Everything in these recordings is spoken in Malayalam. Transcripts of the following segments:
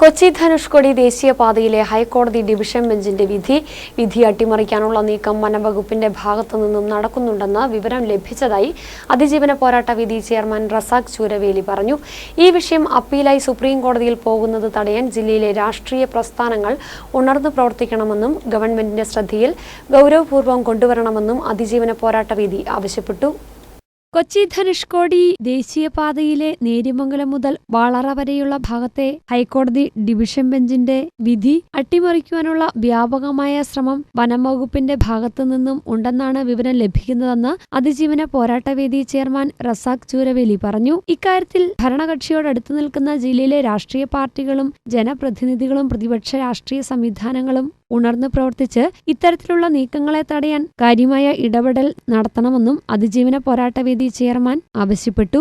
കൊച്ചി ധനുഷ്കോടി ദേശീയപാതയിലെ ഹൈക്കോടതി ഡിവിഷൻ ബെഞ്ചിന്റെ വിധി വിധി അട്ടിമറിക്കാനുള്ള നീക്കം വനംവകുപ്പിന്റെ ഭാഗത്തു നിന്നും നടക്കുന്നുണ്ടെന്ന് വിവരം ലഭിച്ചതായി അതിജീവന പോരാട്ട വിധി ചെയർമാൻ റസാഖ് ചൂരവേലി പറഞ്ഞു. ഈ വിഷയം അപ്പീലായി സുപ്രീം കോടതിയിൽ പോകുന്നത് തടയാൻ ജില്ലയിലെ രാഷ്ട്രീയ പ്രസ്ഥാനങ്ങൾ ഉണർന്നു പ്രവർത്തിക്കണമെന്നും ഗവൺമെന്റിന്റെ ശ്രദ്ധയിൽ ഗൗരവപൂർവം കൊണ്ടുവരണമെന്നും അതിജീവന പോരാട്ട വിധി ആവശ്യപ്പെട്ടു. കൊച്ചി ധനുഷ്കോടി ദേശീയപാതയിലെ നേര്യമംഗലം മുതൽ വാളറ വരെയുള്ള ഭാഗത്തെ ഹൈക്കോടതി ഡിവിഷൻ ബെഞ്ചിന്റെ വിധി അട്ടിമറിക്കുവാനുള്ള വ്യാപകമായ ശ്രമം വനം വകുപ്പിന്റെ ഭാഗത്തു നിന്നും ഉണ്ടെന്നാണ് വിവരം ലഭിക്കുന്നതെന്ന് അതിജീവന പോരാട്ടവേദി ചെയർമാൻ റസാഖ് ചൂരവേലി പറഞ്ഞു. ഇക്കാര്യത്തിൽ ഭരണകക്ഷിയോടടുത്തു നിൽക്കുന്ന ജില്ലയിലെ രാഷ്ട്രീയ പാർട്ടികളും ജനപ്രതിനിധികളും പ്രതിപക്ഷ രാഷ്ട്രീയ സംവിധാനങ്ങളും ഉണർന്നു പ്രവർത്തിച്ച് ഇത്തരത്തിലുള്ള നീക്കങ്ങളെ തടയാൻ കാര്യമായ ഇടപെടൽ നടത്തണമെന്നും അതിജീവന പോരാട്ടവേദി ചെയർമാൻ ആവശ്യപ്പെട്ടു.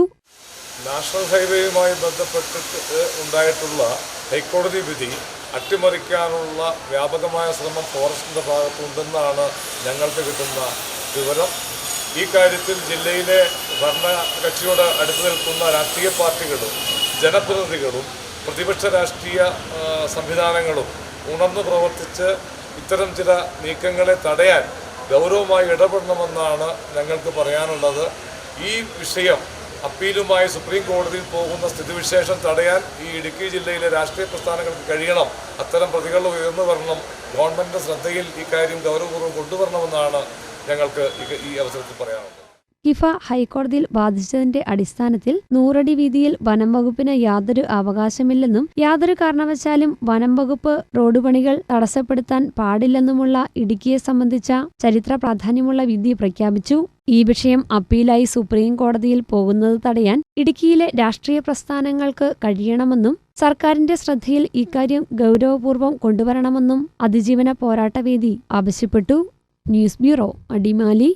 നാഷണൽ ഹൈവേയുമായി ബന്ധപ്പെട്ടിട്ട് ഉണ്ടായിട്ടുള്ള ഹൈക്കോടതി വിധി അട്ടിമറിക്കാനുള്ള വ്യാപകമായ ശ്രമം ഫോറസ്റ്റിന്റെ ഭാഗത്തുണ്ടെന്നാണ് ഞങ്ങൾക്ക് കിട്ടുന്ന വിവരം. ഈ കാര്യത്തിൽ ജില്ലയിലെ ഭരണകക്ഷിയോട് അടുത്ത് നിൽക്കുന്ന രാഷ്ട്രീയ പാർട്ടികളും ജനപ്രതിനിധികളും പ്രതിപക്ഷ രാഷ്ട്രീയ സംവിധാനങ്ങളും ഉണർന്നു പ്രവർത്തിച്ച് ഇത്തരം ചില നീക്കങ്ങളെ തടയാൻ ഗൗരവമായി ഇടപെടണമെന്നാണ് ഞങ്ങൾക്ക് പറയാനുള്ളത്. ഈ വിഷയം അപ്പീലുമായി സുപ്രീം കോടതിയിൽ പോകുന്ന സ്ഥിതിവിശേഷം തടയാൻ ഈ ഇടുക്കി ജില്ലയിലെ രാഷ്ട്രീയ പ്രസ്ഥാനങ്ങൾക്ക് കഴിയണം. അത്തരം പ്രതികൾ ഉയർന്നു വരണം. ഗവൺമെന്റിന്റെ ശ്രദ്ധയിൽ ഈ കാര്യം ഗൗരവപൂർവം കൊണ്ടുവരണമെന്നാണ് ഞങ്ങൾക്ക് ഈ- അവസരത്തിൽ പറയാനുള്ളത്. കിഫ ഹൈക്കോടതിയിൽ വാദിച്ചതിന്റെ അടിസ്ഥാനത്തിൽ നൂറടി വീതിയിൽ വനം വകുപ്പിന് യാതൊരു അവകാശമില്ലെന്നും യാതൊരു കാരണവശാലും വനം വകുപ്പ് റോഡ് പണികൾ തടസ്സപ്പെടുത്താൻ പാടില്ലെന്നുമുള്ള ഇടുക്കിയെ സംബന്ധിച്ച ചരിത്ര പ്രാധാന്യമുള്ള വിധി പ്രഖ്യാപിച്ചു. ഈ വിഷയം അപ്പീലായി സുപ്രീം കോടതിയിൽ പോകുന്നത് തടയാൻ ഇടുക്കിയിലെ രാഷ്ട്രീയ പ്രസ്ഥാനങ്ങൾക്ക് കഴിയണമെന്നും സർക്കാരിന്റെ ശ്രദ്ധയിൽ ഇക്കാര്യം ഗൗരവപൂർവം കൊണ്ടുവരണമെന്നും അതിജീവന പോരാട്ടവേദി ആവശ്യപ്പെട്ടു. News bureau Adimali.